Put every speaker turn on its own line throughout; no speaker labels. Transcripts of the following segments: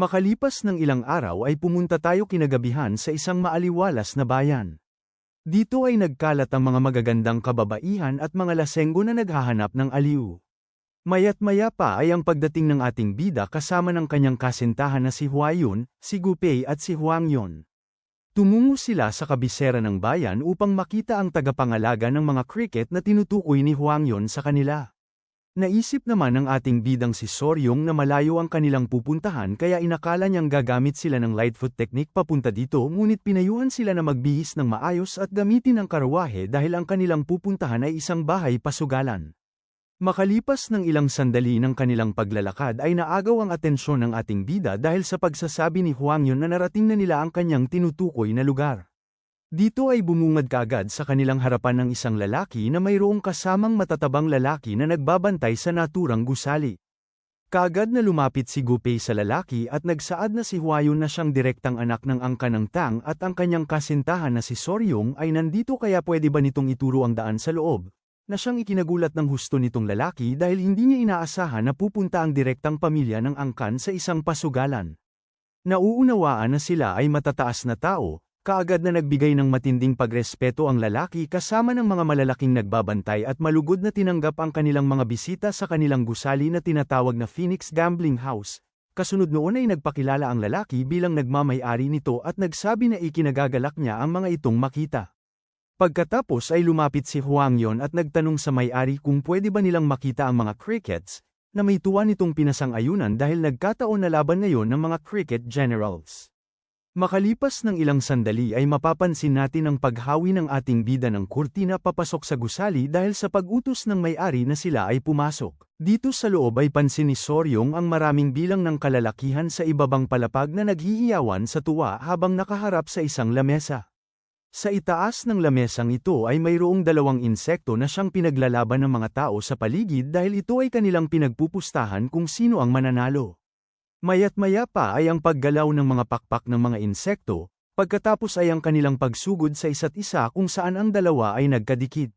Makalipas ng ilang araw ay pumunta tayo kinagabihan sa isang maaliwalas na bayan. Dito ay nagkalat ang mga magagandang kababaihan at mga lasenggo na naghahanap ng aliw. Mayat maya pa ay ang pagdating ng ating bida kasama ng kanyang kasintahan na si Huayun, si Gupei at si Huang Yon. Tumungo sila sa kabisera ng bayan upang makita ang tagapangalaga ng mga cricket na tinutukoy ni Huang Yon sa kanila. Naisip naman ng ating bidang si Soryong na malayo ang kanilang pupuntahan kaya inakala niyang gagamit sila ng Lightfoot technique papunta dito ngunit pinayuhan sila na magbihis ng maayos at gamitin ang karawahe dahil ang kanilang pupuntahan ay isang bahay pasugalan. Makalipas ng ilang sandali ng kanilang paglalakad ay naagaw ang atensyon ng ating bida dahil sa pagsasabi ni Huang Yun na narating na nila ang kanyang tinutukoy na lugar. Dito ay bumungad kaagad sa kanilang harapan ng isang lalaki na mayroong kasamang matatabang lalaki na nagbabantay sa naturang gusali. Kaagad na lumapit si Gupei sa lalaki at nagsaad na si Huayun na siyang direktang anak ng angka ng Tang at ang kanyang kasintahan na si Soryong ay nandito kaya pwede ba nitong ituro ang daan sa loob na siyang ikinagulat ng husto nitong lalaki dahil hindi niya inaasahan na pupunta ang direktang pamilya ng angkan sa isang pasugalan. Nauunawaan na sila ay matataas na tao, kaagad na nagbigay ng matinding pagrespeto ang lalaki kasama ng mga malalaking nagbabantay at malugod na tinanggap ang kanilang mga bisita sa kanilang gusali na tinatawag na Phoenix Gambling House. Kasunod noon ay nagpakilala ang lalaki bilang nagmamay-ari nito at nagsabi na ikinagagalak niya ang mga itong makita. Pagkatapos ay lumapit si Huang Yon at nagtanong sa may-ari kung pwede ba nilang makita ang mga crickets, na may tuwa nitong pinasang-ayunan dahil nagkataon na laban ngayon ng mga cricket generals. Makalipas ng ilang sandali ay mapapansin natin ang paghawi ng ating bida ng kurtina papasok sa gusali dahil sa pag-utos ng may-ari na sila ay pumasok. Dito sa loob ay pansin ni Soryong ang maraming bilang ng kalalakihan sa ibabang palapag na naghihiyawan sa tuwa habang nakaharap sa isang lamesa. Sa itaas ng lamesang ito ay mayroong dalawang insekto na siyang pinaglalaban ng mga tao sa paligid dahil ito ay kanilang pinagpupustahan kung sino ang mananalo. Mayat maya pa ay ang paggalaw ng mga pakpak ng mga insekto, pagkatapos ay ang kanilang pagsugod sa isa't isa kung saan ang dalawa ay nagkadikit.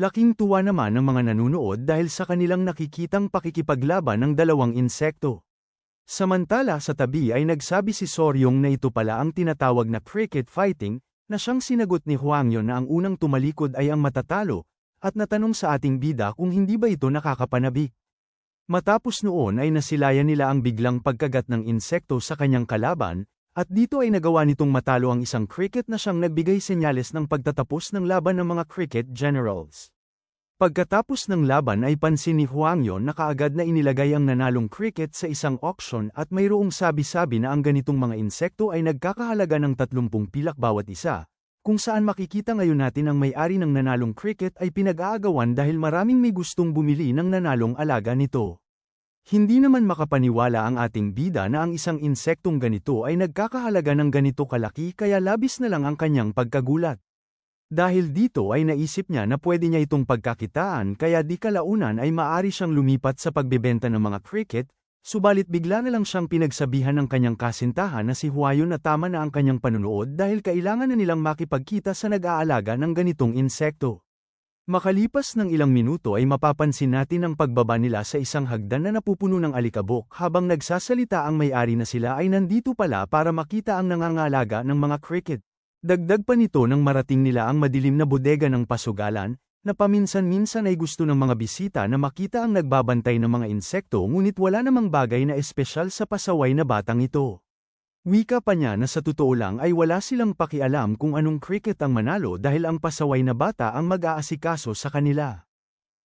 Laking tuwa naman ng mga nanunood dahil sa kanilang nakikitang pakikipaglaban ng dalawang insekto. Samantala sa tabi ay nagsabi si Soryong na ito pala ang tinatawag na cricket fighting, na siyang sinagot ni Huang Yon na ang unang tumalikod ay ang matatalo, at natanong sa ating bida kung hindi ba ito nakakapanabik. Matapos noon ay nasilayan nila ang biglang pagkagat ng insekto sa kanyang kalaban, at dito ay nagawa nitong matalo ang isang cricket na siyang nagbigay senyales ng pagtatapos ng laban ng mga cricket generals. Pagkatapos ng laban ay pansin ni Huang Yon na kaagad na inilagay ang nanalong cricket sa isang auction at mayroong sabi-sabi na ang ganitong mga insekto ay nagkakahalaga ng 30 pilak bawat isa, kung saan makikita ngayon natin ang may-ari ng nanalong cricket ay pinag-aagawan dahil maraming may gustong bumili ng nanalong alaga nito. Hindi naman makapaniwala ang ating bida na ang isang insektong ganito ay nagkakahalaga ng ganito kalaki kaya labis na lang ang kanyang pagkagulat. Dahil dito ay naisip niya na pwede niya itong pagkakitaan kaya di kalaunan ay maari siyang lumipat sa pagbebenta ng mga cricket, subalit bigla na lang siyang pinagsabihan ng kanyang kasintahan na si Huayon na tama na ang kanyang panunood dahil kailangan na nilang makipagkita sa nag-aalaga ng ganitong insekto. Makalipas ng ilang minuto ay mapapansin natin ang pagbaba nila sa isang hagdan na napupuno ng alikabok habang nagsasalita ang may-ari na sila ay nandito pala para makita ang nangangalaga ng mga cricket. Dagdag pa nito nang marating nila ang madilim na bodega ng pasugalan, na paminsan-minsan ay gusto ng mga bisita na makita ang nagbabantay ng mga insekto ngunit wala namang bagay na espesyal sa pasaway na batang ito. Wika pa niya na sa totoo lang ay wala silang pakialam kung anong cricket ang manalo dahil ang pasaway na bata ang mag-aasikaso sa kanila.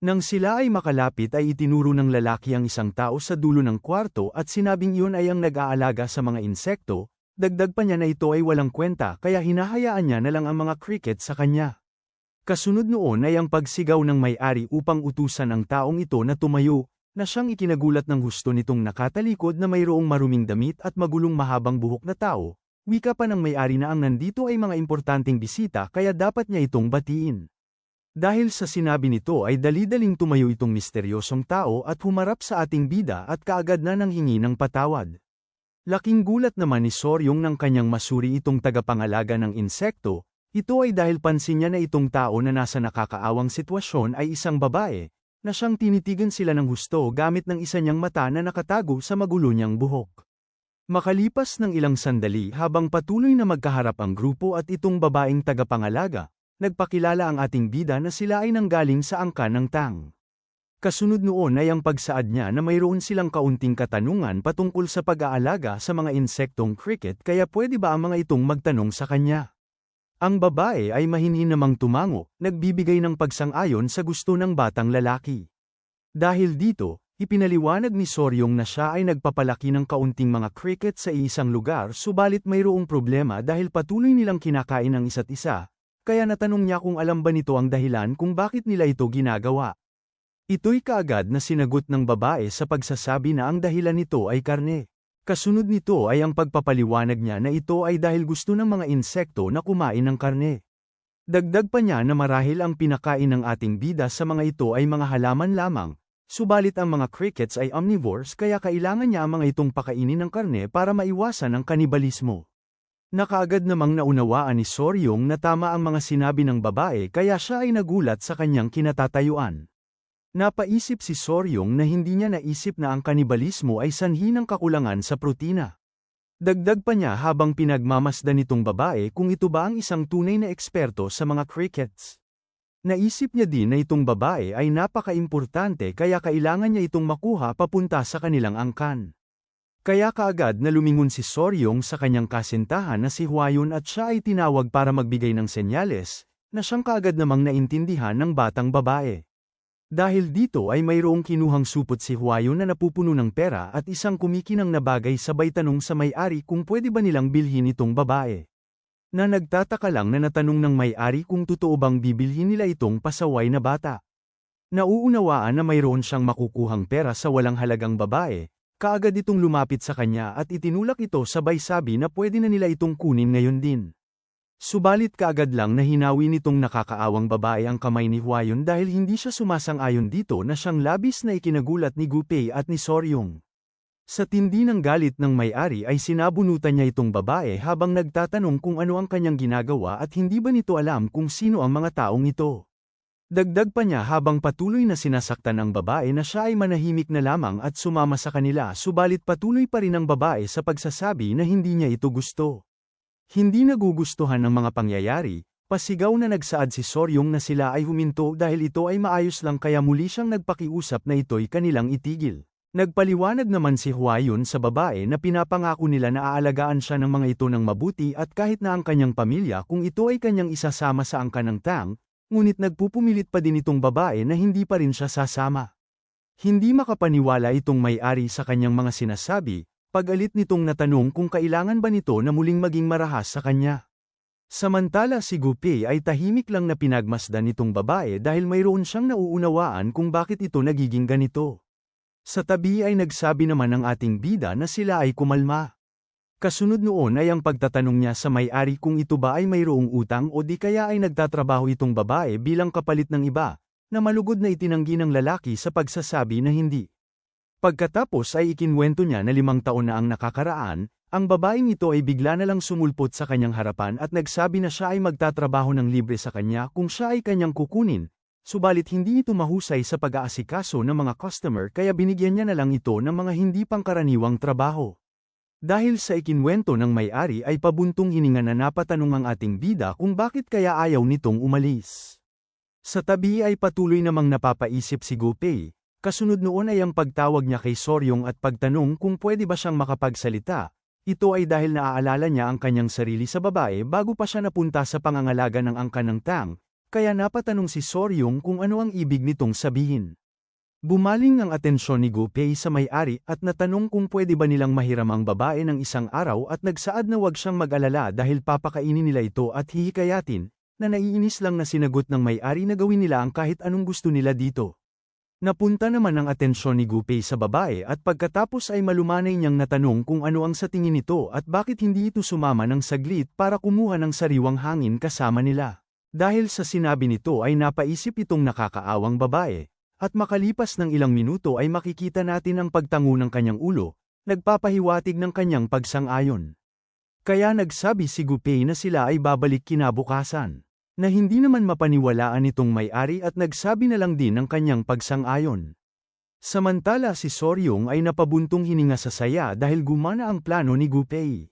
Nang sila ay makalapit ay itinuro ng lalaki ang isang tao sa dulo ng kwarto at sinabing iyon ay ang nag-aalaga sa mga insekto, Dagdag pa niya na ito ay walang kwenta kaya hinahayaan niya na lang ang mga cricket sa kanya. Kasunod noon ay ang pagsigaw ng may-ari upang utusan ang taong ito na tumayo, na siyang ikinagulat ng husto nitong nakatalikod na mayroong maruming damit at magulong mahabang buhok na tao, wika pa ng may-ari na ang nandito ay mga importanteng bisita kaya dapat niya itong batiin. Dahil sa sinabi nito ay dali-daling tumayo itong misteryosong tao at humarap sa ating bida at kaagad na nanghingi ng patawad. Laking gulat naman ni Soryong ng kanyang masuri itong tagapangalaga ng insekto, ito ay dahil pansin niya na itong tao na nasa nakakaawang sitwasyon ay isang babae, na siyang tinitigan sila ng husto gamit ng isa niyang mata na nakatago sa magulo niyang buhok. Makalipas ng ilang sandali habang patuloy na magkaharap ang grupo at itong babaeng tagapangalaga, nagpakilala ang ating bida na sila ay nanggaling sa angkan ng tang. Kasunod noon ay ang pagsaad niya na mayroon silang kaunting katanungan patungkol sa pag-aalaga sa mga insektong cricket kaya pwede ba ang mga itong magtanong sa kanya. Ang babae ay mahinhin namang tumango, nagbibigay ng pagsang-ayon sa gusto ng batang lalaki. Dahil dito, Ipinaliwanag ni Soryong na siya ay nagpapalaki ng kaunting mga cricket sa isang lugar subalit mayroong problema dahil patuloy nilang kinakain ang isa't isa, kaya natanong niya kung alam ba nito ang dahilan kung bakit nila ito ginagawa. Ito'y kaagad na sinagot ng babae sa pagsasabi na ang dahilan nito ay karne. Kasunod nito ay ang pagpapaliwanag niya na ito ay dahil gusto ng mga insekto na kumain ng karne. Dagdag pa niya na marahil ang pinakain ng ating bida sa mga ito ay mga halaman lamang, Subalit ang mga crickets ay omnivores kaya kailangan niya ang mga itong pakainin ng karne para maiwasan ang kanibalismo. Nakaagad namang naunawaan ni Soryong na tama ang mga sinabi ng babae kaya siya ay nagulat sa kanyang kinatatayuan. Napaisip si Soryong na hindi niya naisip na ang kanibalismo ay sanhi ng kakulangan sa protina. Dagdag pa niya habang pinagmamasdan nitong babae kung ito ba ang isang tunay na eksperto sa mga crickets. Naisip niya din na itong babae ay napaka-importante kaya kailangan niya itong makuha papunta sa kanilang angkan. Kaya kaagad na lumingon si Soryong sa kanyang kasintahan na si Huayun at siya ay tinawag para magbigay ng senyales, na siyang kaagad namang naintindihan ng batang babae. Dahil dito ay mayroong kinuhang supot si Huayun na napupuno ng pera at isang kumikinang na bagay sabay tanong sa may-ari kung pwede ba nilang bilhin itong babae na nagtataka lang na natanong ng may-ari kung totoo bang bibilhin nila itong pasaway na bata. Nauunawaan na mayroon siyang makukuhang pera sa walang halagang babae, kaagad itong lumapit sa kanya at itinulak ito sabay sabi na pwede na nila itong kunin ngayon din. Subalit kaagad lang na hinawi nitong nakakaawang babae ang kamay ni Huayon dahil hindi siya sumasang-ayon dito na siyang labis na ikinagulat ni Gupei at ni Soryong. Sa tindi ng galit ng may-ari ay sinabunutan niya itong babae habang nagtatanong kung ano ang kanyang ginagawa at hindi ba nito alam kung sino ang mga taong ito. Dagdag pa niya habang patuloy na sinasaktan ang babae na siya ay manahimik na lamang at sumama sa kanila subalit patuloy pa rin ang babae sa pagsasabi na hindi niya ito gusto. Hindi nagugustuhan ng mga pangyayari, pasigaw na nagsaad si Soryong na sila ay huminto dahil ito ay maayos lang kaya muli siyang nagpakiusap na ito'y kanilang itigil. Nagpaliwanag naman si Huayun sa babae na pinapangako nila na aalagaan siya ng mga ito ng mabuti at kahit na ang kanyang pamilya kung ito ay kanyang isasama sa angka ng tang, ngunit nagpupumilit pa din itong babae na hindi pa rin siya sasama. Hindi makapaniwala itong may-ari sa kanyang mga sinasabi, pag-alit nitong natanong kung kailangan ba nito na muling maging marahas sa kanya. Samantala si Gupi ay tahimik lang na pinagmasdan nitong babae dahil mayroon siyang nauunawaan kung bakit ito nagiging ganito. Sa tabi ay nagsabi naman ng ating bida na sila ay kumalma. Kasunod noon ay ang pagtatanong niya sa may-ari kung ito ba ay mayroong utang o di kaya ay nagtatrabaho itong babae bilang kapalit ng iba, na malugod na itinanggi ng lalaki sa pagsasabi na hindi. Pagkatapos ay ikinwento niya na limang taon na ang nakakaraan, ang babaeng ito ay bigla na lang sumulpot sa kanyang harapan at nagsabi na siya ay magtatrabaho ng libre sa kanya kung siya ay kanyang kukunin, Subalit hindi ito mahusay sa pag-aasikaso ng mga customer kaya binigyan niya na lang ito ng mga hindi pangkaraniwang trabaho. Dahil sa ikinwento ng may-ari ay pabuntong hininga na napatanong ang ating bida kung bakit kaya ayaw nitong umalis. Sa tabi ay patuloy namang napapaisip si Gopei, kasunod noon ay ang pagtawag niya kay Soryong at pagtanong kung pwede ba siyang makapagsalita, ito ay dahil naaalala niya ang kanyang sarili sa babae bago pa siya napunta sa pangangalaga ng angka ng tang, kaya napatanong si Soryong kung ano ang ibig nitong sabihin. Bumaling ang atensyon ni Gopei sa may-ari at natanong kung pwede ba nilang mahiram ang babae ng isang araw at nagsaad na wag siyang mag-alala dahil papakainin nila ito at hihikayatin, na naiinis lang na sinagot ng may-ari na gawin nila ang kahit anong gusto nila dito. Napunta naman ang atensyon ni Gupei sa babae at pagkatapos ay malumanay niyang natanong kung ano ang sa tingin nito at bakit hindi ito sumama ng saglit para kumuha ng sariwang hangin kasama nila. Dahil sa sinabi nito ay napaisip itong nakakaawang babae, at makalipas ng ilang minuto ay makikita natin ang pagtango ng kanyang ulo, nagpapahiwatig ng kanyang pagsang-ayon. Kaya nagsabi si Gupei na sila ay babalik kinabukasan, na hindi naman mapaniwalaan itong may-ari at nagsabi na lang din ng kanyang pagsang-ayon. Samantala si Soryong ay napabuntong hininga sa saya dahil gumana ang plano ni Gupei.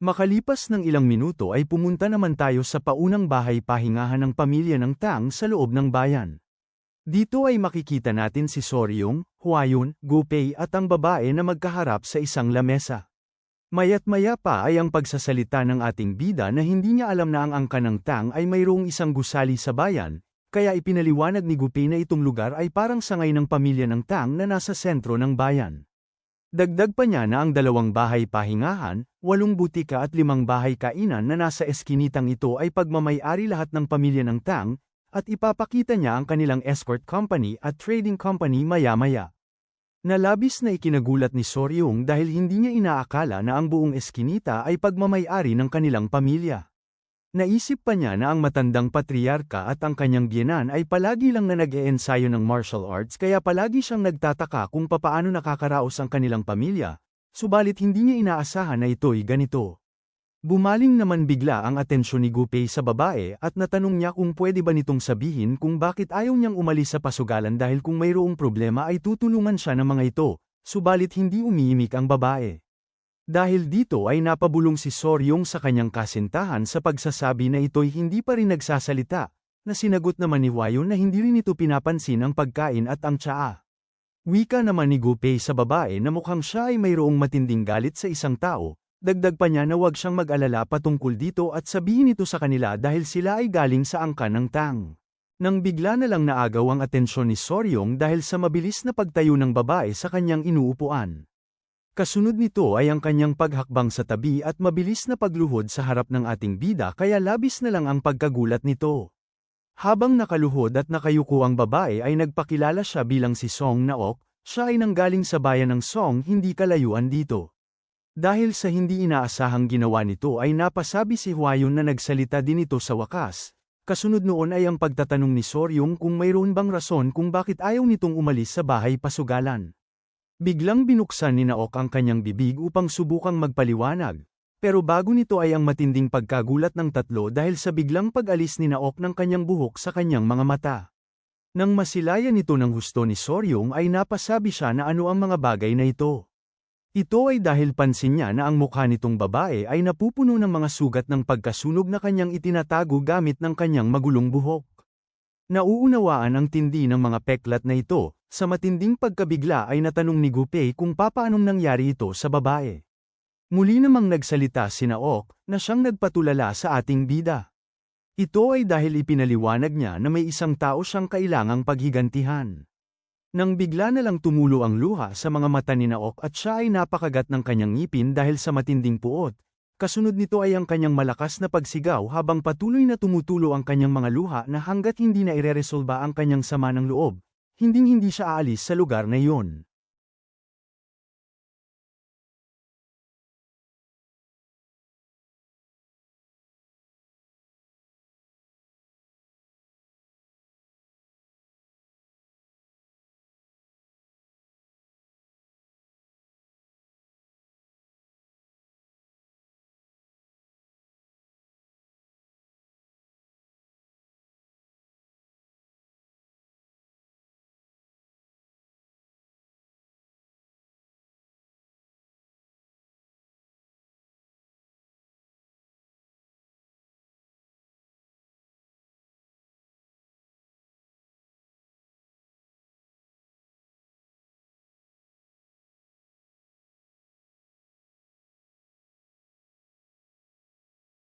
Makalipas ng ilang minuto ay pumunta naman tayo sa paunang bahay pahingahan ng pamilya ng Tang sa loob ng bayan. Dito ay makikita natin si Soryong, Huayun, Gupei at ang babae na magkaharap sa isang lamesa. Mayat maya pa ay ang pagsasalita ng ating bida na hindi niya alam na ang angka ng Tang ay mayroong isang gusali sa bayan, kaya ipinaliwanag ni Gupei na itong lugar ay parang sangay ng pamilya ng Tang na nasa sentro ng bayan. Dagdag pa niya na ang dalawang bahay pahingahan, walong butika at limang bahay kainan na nasa eskinitang ito ay pagmamayari lahat ng pamilya ng Tang, at ipapakita niya ang kanilang escort company at trading company maya-maya. Nalabis na ikinagulat ni Soryong dahil hindi niya inaakala na ang buong eskinita ay pagmamayari ng kanilang pamilya. Naisip pa niya na ang matandang patriarka at ang kanyang biyenan ay palagi lang na nag-eensayo ng martial arts kaya palagi siyang nagtataka kung papaano nakakaraos ang kanilang pamilya, subalit hindi niya inaasahan na ito'y ganito. Bumaling naman bigla ang atensyon ni Gupei sa babae at natanong niya kung pwede ba nitong sabihin kung bakit ayaw niyang umalis sa pasugalan dahil kung mayroong problema ay tutulungan siya ng mga ito, subalit hindi umiimik ang babae. Dahil dito ay napabulong si Soryong sa kanyang kasintahan sa pagsasabi na ito'y hindi pa rin nagsasalita, na sinagot naman ni Wayon na hindi rin ito pinapansin ang pagkain at ang tsaa. Wika naman ni Gupei sa babae na mukhang siya ay mayroong matinding galit sa isang tao, Dagdag pa niya na huwag siyang mag-alala patungkol dito at sabihin ito sa kanila dahil sila ay galing sa angka ng tang. Nang bigla na lang naagaw ang atensyon ni Soryong dahil sa mabilis na pagtayo ng babae sa kanyang inuupuan. Kasunod nito ay ang kanyang paghakbang sa tabi at mabilis na pagluhod sa harap ng ating bida kaya labis na lang ang pagkagulat nito. Habang nakaluhod at nakayuko ang babae ay nagpakilala siya bilang si Song Naok, siya ay nanggaling sa bayan ng Song hindi kalayuan dito. Dahil sa hindi inaasahang ginawa nito ay napasabi si Huayon na nagsalita din ito sa wakas. Kasunod noon ay ang pagtatanong ni Soryong kung mayroon bang rason kung bakit ayaw nitong umalis sa bahay pasugalan. Biglang binuksan ni Naok ang kanyang bibig upang subukang magpaliwanag. Pero bago nito ay ang matinding pagkagulat ng tatlo dahil sa biglang pag-alis ni Naok ng kanyang buhok sa kanyang mga mata. Nang masilayan ito ng husto ni Soryong ay napasabi siya na ano ang mga bagay na ito. Ito ay dahil pansin niya na ang mukha nitong babae ay napupuno ng mga sugat ng pagkasunog na kanyang itinatago gamit ng kanyang magulong buhok. Nauunawaan ang tindi ng mga peklat na ito, sa matinding pagkabigla ay natanong ni Gupei kung papaanong nangyari ito sa babae. Muli namang nagsalita si Naok na siyang nagpatulala sa ating bida. Ito ay dahil ipinaliwanag niya na may isang tao siyang kailangang paghigantihan. Nang bigla na lang tumulo ang luha sa mga mata ni Naok at siya ay napakagat ng kanyang ngipin dahil sa matinding puot. Kasunod nito ay ang kanyang malakas na pagsigaw habang patuloy na tumutulo ang kanyang mga luha na hanggat hindi na ireresolba ang kanyang sama ng loob, hinding-hindi siya aalis sa lugar na iyon.